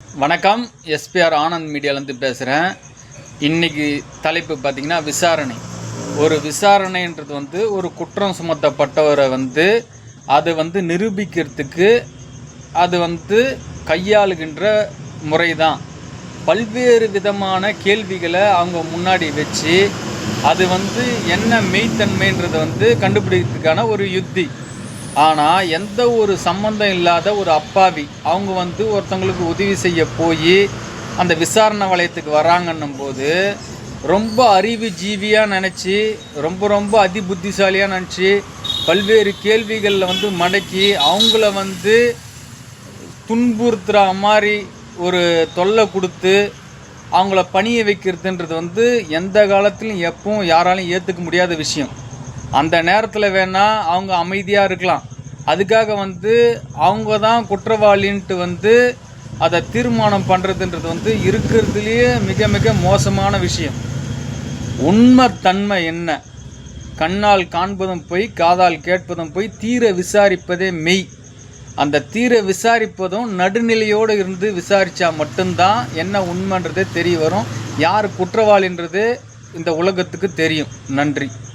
வணக்கம். எஸ்பிஆர் ஆனந்த் மீடியாலேருந்து பேசுகிறேன் இன்னைக்கு தலைப்பு பார்த்திங்கன்னா விசாரணை. ஒரு விசாரணைன்றது வந்து ஒரு குற்றம் சுமத்தப்பட்டவரை வந்து அது வந்து நிரூபிக்கிறதுக்கு அது வந்து கையாளுகின்ற முறை தான் பல்வேறு விதமான கேள்விகளை அவங்க முன்னாடி வச்சு அது வந்து என்ன மெய்த்தன்மைன்றதை வந்து கண்டுபிடிக்கிறதுக்கான ஒரு யுத்தி. ஆனால் எந்த ஒரு சம்மந்தம் இல்லாத ஒரு அப்பாவி அவங்க வந்து ஒருத்தவங்களுக்கு உதவி செய்ய போய் அந்த விசாரணை வளையத்துக்கு வராங்கன்னும் போது ரொம்ப அறிவு ஜீவியாக நினச்சி ரொம்ப ரொம்ப அதி புத்திசாலியாக நினச்சி பல்வேறு கேள்விகளில் வந்து மடக்கி அவங்கள வந்து துன்புறுத்துகிற மாதிரி ஒரு தொல்லை கொடுத்து அவங்கள பணிய வைக்கிறதுன்றது வந்து எந்த காலத்திலும் எப்பவும் யாராலையும் ஏற்றுக்க முடியாத விஷயம். அந்த நேரத்தில் வேணால் அவங்க அமைதியாக இருக்கலாம். அதுக்காக வந்து அவங்க தான் குற்றவாளின்ட்டு வந்து அதை தீர்மானம் பண்ணுறதுன்றது வந்து இருக்கிறதுலேயே மிக மிக மோசமான விஷயம். உண்மை தன்மை என்ன? கண்ணால் காண்பதும் போய் காதால் கேட்பதும் போய் தீர விசாரிப்பதே மெய். அந்த தீர விசாரிப்பதும் நடுநிலையோடு இருந்து விசாரித்தா மட்டும்தான் என்ன உண்மைன்றதே தெரிய வரும். யார் குற்றவாளின்றது இந்த உலகத்துக்கு தெரியும். நன்றி.